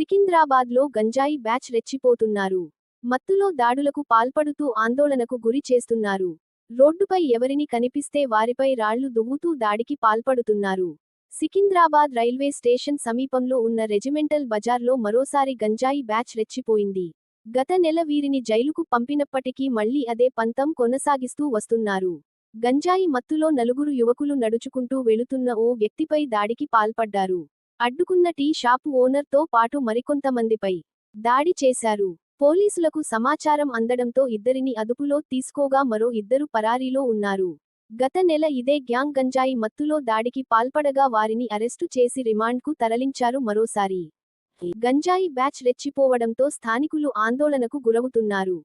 సికింద్రాబాద్లో గంజాయి బ్యాచ్ రెచ్చిపోతున్నారు. మత్తులో దాడులకు పాల్పడుతూ ఆందోళనకు గురి చేస్తున్నారు. రోడ్డుపై ఎవరిని కనిపిస్తే వారిపై రాళ్ళు దువ్వుతూ దాడికి పాల్పడుతున్నారు. సికింద్రాబాద్ రైల్వే స్టేషన్ సమీపంలో ఉన్న రెజిమెంటల్ బజార్లో మరోసారి గంజాయి బ్యాచ్ రెచ్చిపోయింది. గత నెల వీరిని జైలుకు పంపినప్పటికీ మళ్ళీ అదే పంతం కొనసాగిస్తూ వస్తున్నారు. గంజాయి మత్తులో నలుగురు యువకులు నడుచుకుంటూ వెళుతున్న ఓ వ్యక్తిపై దాడికి పాల్పడ్డారు. అడ్డుకున్న టీ షాపు ఓనర్తో పాటు మరికొంతమందిపై దాడి చేశారు. పోలీసులకు సమాచారం అందడంతో ఇద్దరిని అదుపులో తీసుకోగా మరో ఇద్దరు పరారీలో ఉన్నారు. గత నెల ఇదే గ్యాంగ్ గంజాయి మత్తులో దాడికి పాల్పడగా వారిని అరెస్టు చేసి రిమాండ్కు తరలించారు మరోసారి. గంజాయి బ్యాచ్ రెచ్చిపోవడంతో స్థానికులు ఆందోళనకు గురవుతున్నారు.